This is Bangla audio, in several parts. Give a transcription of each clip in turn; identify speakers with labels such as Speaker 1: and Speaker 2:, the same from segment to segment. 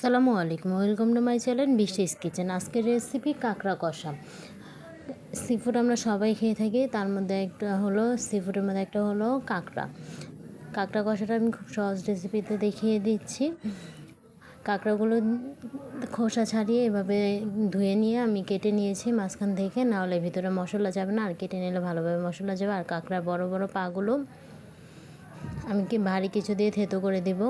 Speaker 1: সালামু আলাইকুম, ওয়েলকাম টু মাই চ্যানেল বিশেষ কিচেন। আজকের রেসিপি কাঁকড়া কষা। সি ফুড আমরা সবাই খেয়ে থাকি, তার মধ্যে একটা হলো সি ফুডের মধ্যে একটা হলো কাঁকড়া। কাঁকড়া কষাটা আমি খুব সহজ রেসিপিতে দেখিয়ে দিচ্ছি। কাঁকড়াগুলো খোসা ছাড়িয়ে এভাবে ধুয়ে নিয়ে আমি কেটে নিয়েছি মাঝখান থেকে নাহলে ভিতরে মশলা যাবে না, আর কেটে নিলে ভালোভাবে মশলা যাবে। আর কাঁকড়া বড় বড় পাগুলো আমি কি ভারী কিছু দিয়ে থেতো করে দেবো।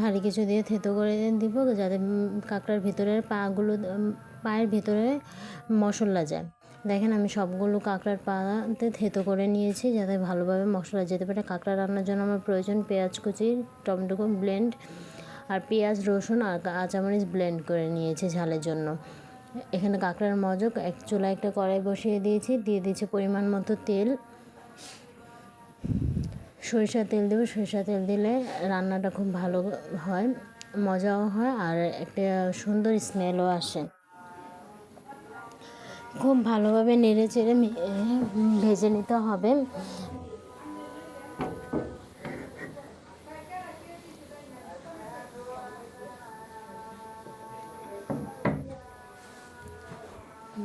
Speaker 1: ভারী কিছু দিয়ে থেতো করে দিব, যাতে কাঁকড়ার ভিতরের পাগুলো পায়ের ভিতরে মশলা যায়। দেখেন আমি সবগুলো কাঁকড়ার পাতে থেতো করে নিয়েছি, যাতে ভালোভাবে মশলা যেতে পারে। কাঁকড়া রান্নার জন্য আমার প্রয়োজন পেঁয়াজ কুচি টমেটো ব্লেন্ড আর পেঁয়াজ, রসুন, আর কাঁচামরিচ ব্লেন্ড করে নিয়েছি ঝালের জন্য। এখানে কাঁকড়ার মজক এক চুলা একটা কড়াই বসিয়ে দিয়েছি, দিয়ে দিয়েছি পরিমাণ মতো তেল সরিষা তেল দেবো। সরিষা তেল দিলে রান্নাটা খুব ভালো হয়, মজাও হয় আর একটা সুন্দর স্মেলও আসে। খুব ভালোভাবে নেড়ে চেড়ে ভেজে নিতে হবে।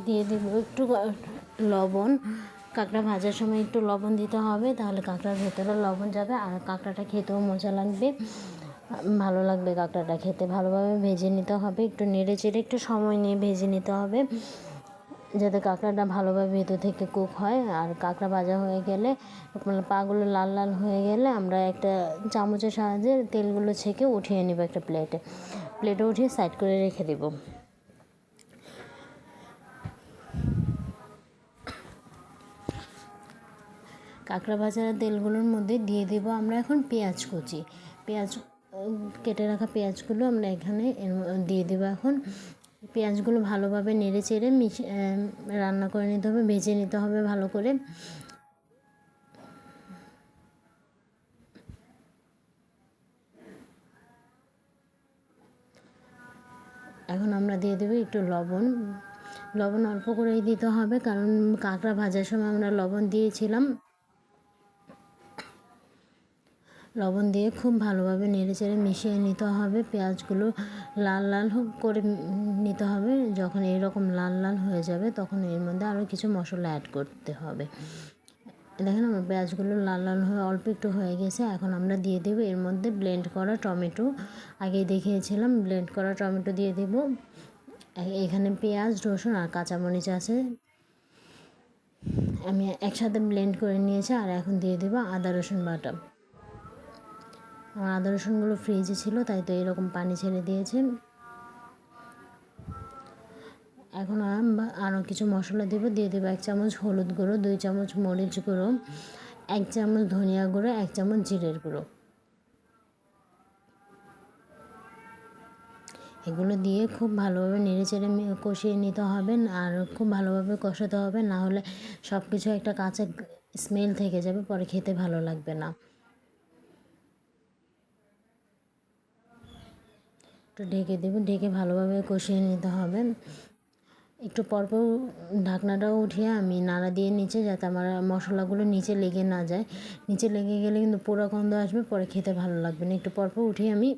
Speaker 1: দিয়ে দেব একটু লবণ। কাঁকড়া ভাজার সময় একটু লবণ দিতে হবে, তাহলে কাঁকড়ার ভেতরে লবণ যাবে আর কাঁকড়াটা খেতেও মজা লাগবে। ভালো লাগবে কাঁকড়াটা খেতে। ভালোভাবে ভেজে নিতে হবে, একটু নেড়ে চেড়ে একটু সময় নিয়ে ভেজে নিতে হবে, যাতে কাঁকড়াটা ভালোভাবে ভেতর থেকে কুক হয়। আর কাঁকড়া ভাজা হয়ে গেলে পাগুলো লাল লাল হয়ে গেলে আমরা একটা চামচের সাহায্যে তেলগুলো ছেঁকে উঠিয়ে নেব একটা প্লেটে। প্লেটে উঠিয়ে সাইড করে রেখে দেবো। কাঁকড়া ভাজার তেলগুলোর মধ্যে দিয়ে দেব আমরা এখন পেঁয়াজ কুচি। পেঁয়াজ কেটে রাখা পেঁয়াজগুলো আমরা এখানে দিয়ে দেবো এখন। পেঁয়াজগুলো ভালোভাবে নেড়ে চেড়ে মিশে রান্না করে নিতে হবে, ভেজে নিতে হবে ভালো করে। এখন আমরা দিয়ে দেবো একটু লবণ। লবণ অল্প করেই দিতে হবে, কারণ কাঁকড়া ভাজার সময় আমরা লবণ দিয়েছিলাম। লবণ দিয়ে খুব ভালোভাবে নেড়ে চেড়ে মিশিয়ে নিতে হবে। পেঁয়াজগুলো লাল লাল করে নিতে হবে। যখন এরকম লাল লাল হয়ে যাবে তখন এর মধ্যে আরও কিছু মশলা অ্যাড করতে হবে। দেখেন আমার পেঁয়াজগুলো লাল লাল হয়ে অল্প একটু হয়ে গেছে। এখন আমরা দিয়ে দেবো এর মধ্যে ব্লেন্ড করা টমেটো। আগেই দেখিয়েছিলাম ব্লেন্ড করা টমেটো দিয়ে দেব। এখানে পেঁয়াজ, রসুন আর কাঁচামরিচ আছে। আমি একসাথে ব্লেন্ড করে নিয়েছি আর এখন দিয়ে দেবো আদা, রসুন বাটা। আমার আদা রসুনগুলো ফ্রিজে ছিল, তাই তো এরকম পানি ছেড়ে দিয়েছে। এখন আরও কিছু মশলা দেবো, দিয়ে দেবো এক চামচ হলুদ গুঁড়ো, দুই চামচ মরিচ গুঁড়ো, এক চামচ ধনিয়া গুঁড়ো, এক চামচ জিরের গুঁড়ো। এগুলো দিয়ে খুব ভালোভাবে নেড়ে চেড়ে কষিয়ে নিতে হবে, আর খুব ভালোভাবে কষাতে হবে, না হলে সব কিছু একটা কাঁচা স্মেল থেকে যাবে, পরে খেতে ভালো লাগবে না। একটু ঢেকে দেবো। ঢেকে ভালোভাবে কষিয়ে নিতে হবে। একটু পরপর ঢাকনাটাও উঠিয়ে আমি নাড়া দিয়ে নিচে যাতে আমার মশলাগুলো নিচে লেগে না যায়। নিচে লেগে গেলে কিন্তু পোড়া গন্ধ আসবে, পরে খেতে ভালো লাগবে না। একটু পরপর উঠিয়ে আমি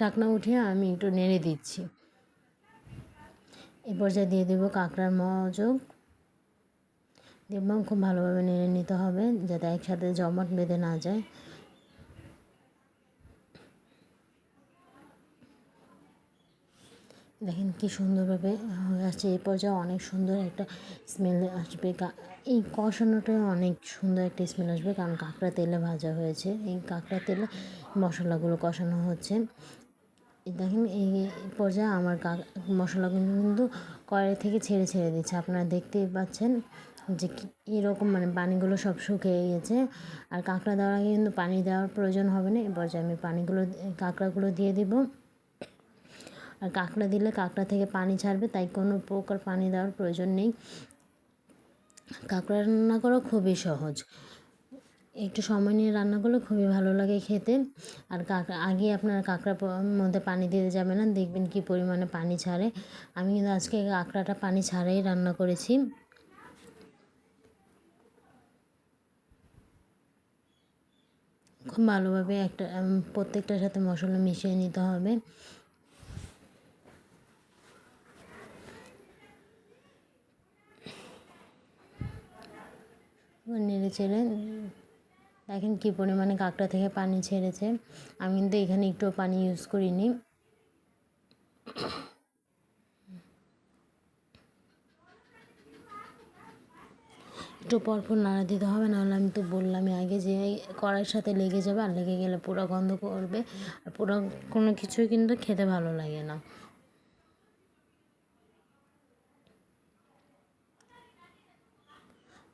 Speaker 1: ঢাকনা উঠিয়ে আমি একটু নেড়ে দিচ্ছি। এ পর্যায়ে দিয়ে দেবো কাঁকড়ার মজক দেখলাম খুব ভালোভাবে নেড়ে নিতে হবে, যাতে একসাথে জমাট বেঁধে না যায়। দেখেন কি সুন্দরভাবে হয়ে আসছে এই পর্যায়ে অনেক সুন্দর একটা স্মেল আসবে। এই কষানোটা অনেক সুন্দর একটা স্মেল আসবে, কারণ কাঁকড়া তেলে ভাজা হয়েছে। এই কাঁকড়া তেলে মশলাগুলো কষানো হচ্ছে। দেখেন, এই পর্যায়ে আমার মশলাগুলো কিন্তু কড়াই থেকে ছেড়ে ছেড়ে দিচ্ছে। আপনারা দেখতেই পাচ্ছেন যে এরকম মানে পানিগুলো সব শুকিয়ে গেছে। আর কাঁকড়া দেওয়ার আগে কিন্তু পানি দেওয়ার প্রয়োজন হবে না। এ পর্যায়ে আমি পানিগুলো, কাঁকড়াগুলো দিয়ে দিব। আর কাঁকড়া দিলে কাঁকড়া থেকে পানি ছাড়বে, তাই কোনো প্রকার পানি দেওয়ার প্রয়োজন নেই। কাঁকড়া রান্না করা খুবই সহজ। একটু সময় নিয়ে রান্না করলে খুবই ভালো লাগে খেতে। আর কাঁকড়া, আগে আপনার কাঁকড়ার মধ্যে পানি দিতে যাবে না, দেখবেন কি পরিমাণে পানি ছাড়ে। আমি কিন্তু আজকে কাঁকড়াটা পানি ছাড়াই রান্না করেছি। খুব ভালোভাবে একটা প্রত্যেকটার সাথে মশলা মিশিয়ে নিতে হবে। নেড়ে চেড়ে, দেখেন কী পরিমাণে কাঁকড়া থেকে পানি ছেড়েছে। আমি কিন্তু এখানে একটু পানি ইউজ করিনি। একটু পরপর নাড়া দিতে হবে, নাহলে আমি তো বললামই আগে যে কড়াইয়ের সাথে লেগে যাবে, আর লেগে গেলে পুরো গন্ধ করবে। আর পুরো কোনো কিছুই কিন্তু খেতে ভালো লাগে না।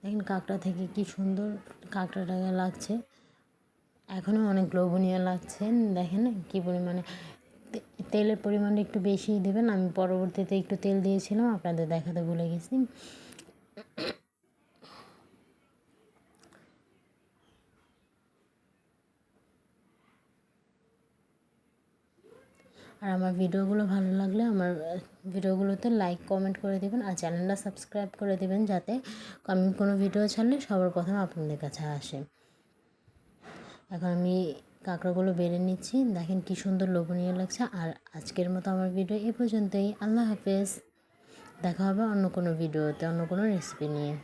Speaker 1: দেখেন কাঁকড়া থেকে কি সুন্দর কাঁকড়াটাকে লাগছে। এখনও অনেক লোভনীয় লাগছে। দেখেন কি পরিমাণে তেলের পরিমাণটা একটু বেশিই দেবেন। আমি পরবর্তীতে একটু তেল দিয়েছিলাম, আপনাদের দেখাতে ভুলে গেছি। আর আমার ভিডিওগুলো ভালো লাগলে আমার ভিডিওগুলোতে লাইক কমেন্ট করে দেবেন আর চ্যানেলটা সাবস্ক্রাইব করে দেবেন যাতে আমি কোনো ভিডিও ছাড়লে সবার প্রথমে আপনাদের কাছে আসে। এখন আমি কাঁকড়াগুলো বেড়ে নিচ্ছি। দেখেন কি সুন্দর লোভনীয় লাগছে। আর আজকের মতো আমার ভিডিও এ পর্যন্তই। আল্লাহ হাফেজ। দেখা হবে অন্য কোনো ভিডিওতে অন্য কোনো রেসিপি নিয়ে।